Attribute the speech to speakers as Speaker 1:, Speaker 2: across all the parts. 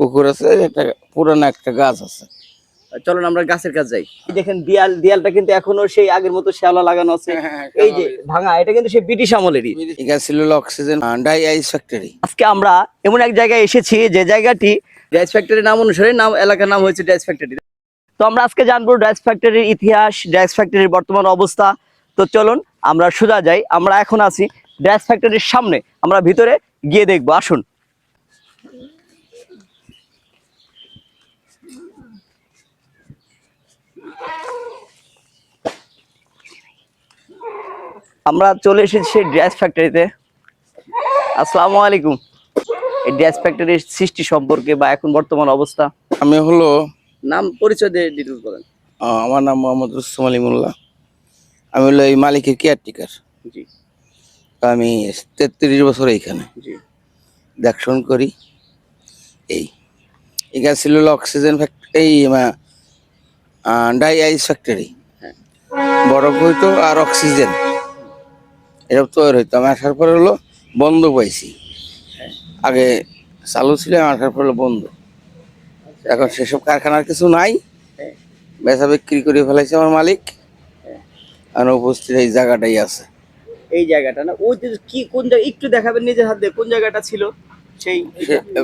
Speaker 1: পুকুর আছে একটা পুরানো একটা গাছ আছে।
Speaker 2: চলুন আমরা গাছের কাছে যাই। দেখেন দেয়াল দেয়ালটা কিন্তু এখনও সেই আগের মতো শ্যাওলা লাগানো আছে।
Speaker 1: হ্যাঁ,
Speaker 2: এই যে ভাঙা এটা কিন্তু সেই ব্রিটিশ আমলেরই।
Speaker 1: ছিল অক্সিজেন ডাই আইস ফ্যাক্টরি।
Speaker 2: আজকে আমরা এমন এক জায়গায় এসেছি যে জায়গাটি ড্রাইস ফ্যাক্টরির নাম অনুসারে নাম এলাকার নাম হয়েছে ডাইস ফ্যাক্টরি। তো আমরা আজকে জানব ড্রাইস ফ্যাক্টরির ইতিহাস ড্রাইস ফ্যাক্টরির বর্তমান অবস্থা। তো চলুন আমরা সোজা যাই আমরা এখন আছি ড্রাইস ফ্যাক্টরির সামনে। আমরা ভিতরে গিয়ে দেখব আসুন। আমরা চলে এসেছি সেই ড্রেস ফ্যাক্টরিতে। আসসালামু আলাইকুম। এই ড্রেস ফ্যাক্টরির সৃষ্টি সম্পর্কে বা এখন বর্তমান অবস্থা।
Speaker 1: আমি হলো
Speaker 2: নাম পরিচয় দিয়ে ডিটেলস বলেন।
Speaker 1: আমার নাম মোহাম্মদ রুস্তম আলী মোল্লা। আমি হলো এই মালিকের কেয়ারটেকার
Speaker 2: জি।
Speaker 1: আমি তেত্রিশ বছর এইখানে।
Speaker 2: জি।
Speaker 1: দেখশন করি। এই। এখানে ছিল হলো অক্সিজেন ফ্যাক্টরি এই ডাই আইস ফ্যাক্টরি। বরফ হইতো আর অক্সিজেন এসব তৈরি হইতো। আমি আসার পরে হলো বন্ধ পাইছি। আগে চালু ছিল আমি আসার পরে হলো বন্ধ। এখন সেসব কারখানার কিছু নাই।
Speaker 2: হ্যাঁ।
Speaker 1: বেচা বিক্রি করে ফেলাইছে আমার মালিক।
Speaker 2: হ্যাঁ।
Speaker 1: আর উপস্থিত এই জায়গাটাই আছে।
Speaker 2: এই জায়গাটা না? ওই যে কি কোন জায়গা? একটু দেখাবেন নিজের হাত দিয়ে কোন জায়গাটা ছিল? সেই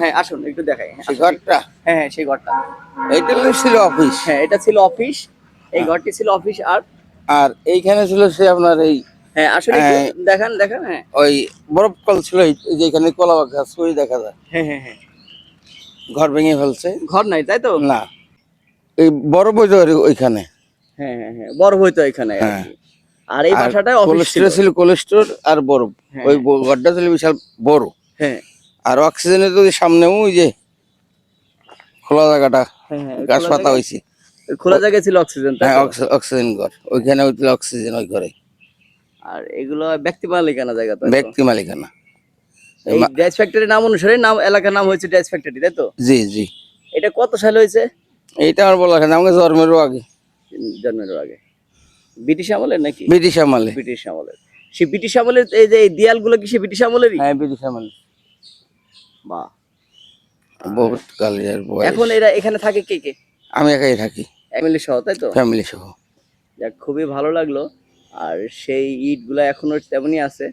Speaker 2: হ্যাঁ আসুন একটু দেখাই। হ্যাঁ,
Speaker 1: সেই ঘরটা?
Speaker 2: হ্যাঁ হ্যাঁ সেই ঘরটা।
Speaker 1: এইটা হলো ছিল অফিস।
Speaker 2: হ্যাঁ এটা ছিল অফিস। এই ঘরটি ছিল অফিস আর
Speaker 1: আর এইখানে ছিল সে আপনার এই
Speaker 2: হ্যাঁ আসলে
Speaker 1: হ্যাঁ।
Speaker 2: দেখান দেখান হ্যাঁ।
Speaker 1: ওই বরফ কল ছিল এই এই যে এখানে কলা গাছ ওই দেখা যায়।
Speaker 2: হ্যাঁ হ্যাঁ হ্যাঁ।
Speaker 1: ঘর ভেঙে ফেলছে।
Speaker 2: ঘর নাই তাই তো?
Speaker 1: না। এই বরফ হইতো ওইখানে।
Speaker 2: হ্যাঁ হ্যাঁ হ্যাঁ বড় হইতো এখানে আর। কি। আর এই বাসাটায় অফিস ছিল।
Speaker 1: কোলেস্টোর ছিল কোলেস্টোর আর বরফ। ওই ঘরটা ছিল বিশাল বড়।
Speaker 2: হ্যাঁ।
Speaker 1: আর অক্সিজেনের তো ওই সামনে ওই যে খোলা জায়গাটা গাছ পাতা হয়েছে
Speaker 2: খোলা জায়গায় ছিল অক্সিজেন
Speaker 1: হ্যাঁ অক্সিজেন ঘর। ওইখানে হইছিল অক্সিজেন ওই ঘরে।
Speaker 2: আর এগুলো ব্যক্তি মালিকানা জায়গা তো
Speaker 1: ব্যক্তি মালিকানা।
Speaker 2: এই ড্রাইস ফ্যাক্টরির নাম অনুসারে নাম এলাকার নাম হয়েছে ড্রাইস ফ্যাক্টরি তাই তো?
Speaker 1: জি জি।
Speaker 2: এটা কত সাল হয়েছে?
Speaker 1: এইটা আমার বলা হয় আমাকে জন্মেরও আগে।
Speaker 2: জন্মের আগে। ব্রিটিশ আমলের নাকি?
Speaker 1: ব্রিটিশ আমলে।
Speaker 2: ব্রিটিশ আমলের। সেই ব্রিটিশ আমলের এই যে দেয়ালগুলো কি সে ব্রিটিশ আমলেরই?
Speaker 1: হ্যাঁ ব্রিটিশ আমলে।
Speaker 2: বাহ।
Speaker 1: বহুত কালের
Speaker 2: এখন এরা এখানে থাকে কে কে?
Speaker 1: আমি একাই থাকি।
Speaker 2: ফ্যামিলি সহ তাই তো?
Speaker 1: ফ্যামিলি সহ।
Speaker 2: যাক খুবই ভালো লাগল। আর সেই ইটগুলা এখনও তেমনই আছে।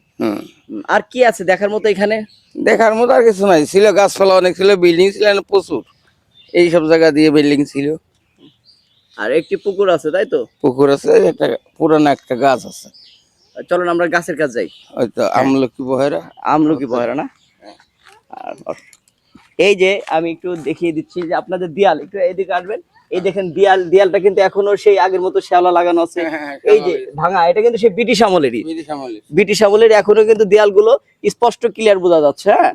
Speaker 2: আর কি আছে দেখার মতো এখানে?
Speaker 1: দেখার মতো আর কিছু নাই। ছিল গাছপালা অনেক ছিল বিল্ডিং ছিল প্রচুর। এই সব জায়গা দিয়ে বিল্ডিং ছিল।
Speaker 2: আর একটি পুকুর আছে তাই তো?
Speaker 1: পুকুর আছে একটা পুরানো একটা গাছ আছে।
Speaker 2: চলুন আমরা গাছের কাছে যাই।
Speaker 1: হয়তো আমলকি বহেরা।
Speaker 2: আমলকি বয়রা না? আর এই যে আমি একটু দেখিয়ে দিচ্ছি যে আপনাদের দেয়াল একটু এদিকে আসবেন। এই দেখেন দেয়াল দেয়ালটা কিন্তু এখনও সেই আগের মতো শ্যাওলা লাগানো আছে।
Speaker 1: হ্যাঁ,
Speaker 2: এই যে ভাঙা এটা কিন্তু সেই ব্রিটিশ আমলেরই।
Speaker 1: ব্রিটিশ আমলে
Speaker 2: ব্রিটিশ আমলের এখনও কিন্তু দেয়ালগুলো স্পষ্ট ক্লিয়ার বোঝা যাচ্ছে হ্যাঁ?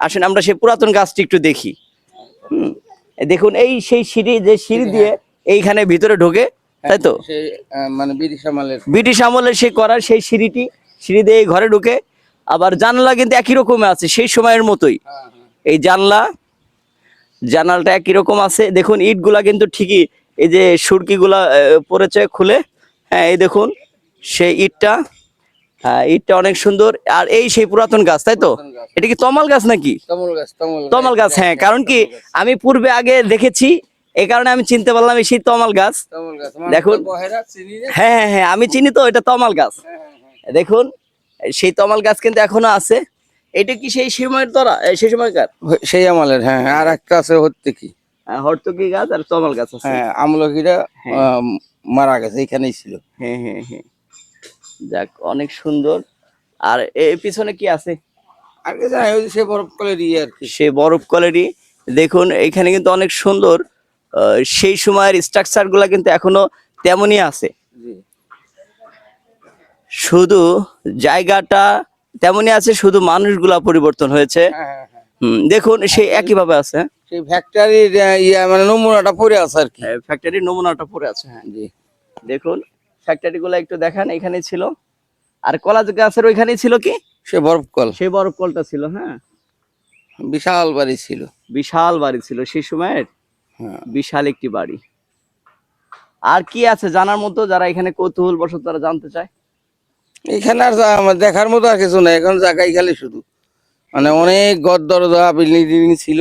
Speaker 2: আসেন আমরা সেই পুরাতন গাছটি একটু দেখি। হুম, দেখুন এই সেই সিঁড়ি যে সিঁড়ি দিয়ে এইখানে ভিতরে ঢোকে তাই তো?
Speaker 1: মানে ব্রিটিশ আমলের।
Speaker 2: ব্রিটিশ আমলের সেই করার সেই সিঁড়িটি সিঁড়ি দিয়ে ঘরে ঢুকে। আবার জানলা কিন্তু একই রকম আছে সেই সময়ের মতোই।
Speaker 1: হ্যাঁ,
Speaker 2: এই জানলা জানালটা একই রকম আছে। দেখুন ইটগুলা কিন্তু ঠিকই এই যে সুরকিগুলা পড়েছে খুলে। হ্যাঁ এই দেখুন সেই ইটটা হ্যাঁ ইটটা অনেক সুন্দর। আর এই সেই পুরাতন গাছ তাই তো? এটা কি তমাল গাছ নাকি?
Speaker 1: তমল গাছ
Speaker 2: গাছ। হ্যাঁ কারণ কি আমি পূর্বে আগে দেখেছি এই কারণে আমি চিনতে পারলাম এই সেই তমাল গাছ। দেখুন।
Speaker 1: বহেরা চিনি না
Speaker 2: হ্যাঁ হ্যাঁ হ্যাঁ আমি চিনি তো এটা তমাল গাছ। দেখুন সেই তমাল গাছ কিন্তু এখনও আছে। এটা কি সেই সময়ের এই সেই সময়কার?
Speaker 1: সেই আমলের হ্যাঁ আর একটা আছে হচ্ছে কি
Speaker 2: হ্যাঁ, হর্তকি গাছ আর তমাল গাছ আছে।
Speaker 1: হ্যাঁ আমলকিরা মারা গেছে এখানেই ছিল।
Speaker 2: হ্যাঁ হ্যাঁ হ্যাঁ। যাক অনেক সুন্দর। আর এর পিছনে কি আছে?
Speaker 1: আগে যাই ওই সে বরফ কলের আর কি।
Speaker 2: সে বরফ কলেরই। দেখুন এখানে কিন্তু অনেক সুন্দর সেই সময়ের স্ট্রাকচারগুলা কিন্তু এখনও তেমনই আছে। শুধু জায়গাটা তেমনই আছে শুধু মানুষগুলা পরিবর্তন হয়েছে।
Speaker 1: হ্যাঁ হ্যাঁ হ্যাঁ।
Speaker 2: দেখুন সেই একইভাবে আছে।
Speaker 1: সেই ফ্যাক্টরির ইয়ে মানে নমুনাটা পড়ে আছে আর কি।
Speaker 2: ফ্যাক্টরির নমুনাটা পড়ে আছে হ্যাঁ
Speaker 1: জি।
Speaker 2: দেখুন ফ্যাক্টরিগুলো একটু দেখান এখানে ছিল। আর কলা গাছের ওইখানেই ছিল কি?
Speaker 1: সে বরফ কল।
Speaker 2: সেই বরফ কলটা ছিল হ্যাঁ।
Speaker 1: বিশাল বাড়ি ছিল।
Speaker 2: বিশাল বাড়ি ছিল সেই সময়ের
Speaker 1: হ্যাঁ।
Speaker 2: বিশাল একটি বাড়ি। আর কি আছে জানার মতো যারা এখানে কৌতূহল বসত তারা জানতে চায়?
Speaker 1: এখানে আর দেখার মতো আর কিছু নাই এখন জায়গায় খালি শুধু। মানে অনেক গদ দরজা বিল্ডিং টিল্ডিং ছিল।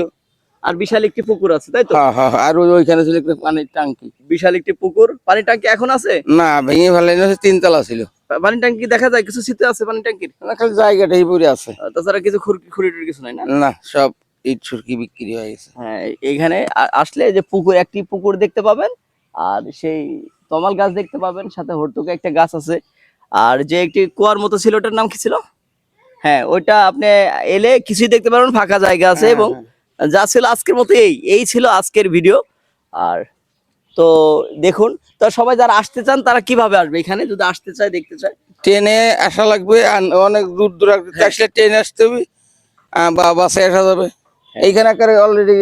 Speaker 2: আর বিশাল একটি পুকুর আছে তাই তো?
Speaker 1: হ্যাঁ হ্যাঁ আর ওইখানে ছিল একটা পানির টাঙ্কি
Speaker 2: বিশাল একটি পুকুর। পানির ট্যাঙ্কি এখন আছে?
Speaker 1: না ভেঙে ফেলে তিনতলা ছিল।
Speaker 2: পানি ট্যাঙ্কি দেখা যায় কিছু শীতে আছে পানি ট্যাঙ্কির?
Speaker 1: না খালি জায়গাটাই পড়ে আছে।
Speaker 2: তাছাড়া কিছু খুঁড়ি খুঁড়ি টুড়ি কিছু নাই না?
Speaker 1: না সব ইট সুরকি বিক্রি হয়ে গেছে।
Speaker 2: হ্যাঁ এখানে আসলে যে পুকুর একটি পুকুর দেখতে পাবেন আর সেই তমাল গাছ দেখতে পাবেন সাথে হরতুকে একটা গাছ আছে। আর যে একটি কুয়ার মতো ছিল ওটার নাম কি ছিল? হ্যাঁ ওইটা আপনি এলে কিছুই দেখতে পারবেন ফাঁকা জায়গা আছে
Speaker 1: হ্যাঁ,
Speaker 2: এবং যা ছিল আজকের মতো এই এই ছিল আজকের ভিডিও আর তো দেখুন তো সবাই যারা আসতে চান তারা কীভাবে আসবে এখানে? যদি আসতে চায় দেখতে চায়।
Speaker 1: ট্রেনে আসা লাগবে আর অনেক দূর দূরান্ত আসলে ট্রেনে আসতে হবে বা বাসে আসা যাবে। এইখানে অলরেডি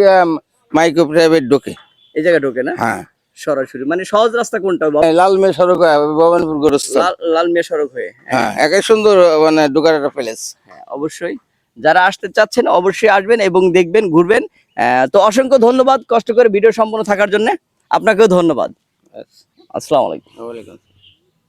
Speaker 1: মাইক্রো প্রাইভেট ঢোকে।
Speaker 2: এই জায়গায় ঢোকে না?
Speaker 1: হ্যাঁ।
Speaker 2: সরাসরি। মানে সহজ রাস্তা কোনটা?
Speaker 1: লাল মেয়ে সড়ক ভবানীপুর গোরস্থান।
Speaker 2: লাল মেয়ে সড়ক হয়ে
Speaker 1: হ্যাঁ। একে সুন্দর মানে ঢোকার একটা প্যালেস
Speaker 2: হ্যাঁ অবশ্যই। যারা আসতে চাচ্ছেন অবশ্যই আসবেন এবং দেখবেন ঘুরবেন। আহ, তো অসংখ্য ধন্যবাদ কষ্ট করে ভিডিও সম্পন্ন থাকার জন্য। আপনাকেও ধন্যবাদ। আসসালামু আলাইকুম।
Speaker 1: ওয়ালাইকুম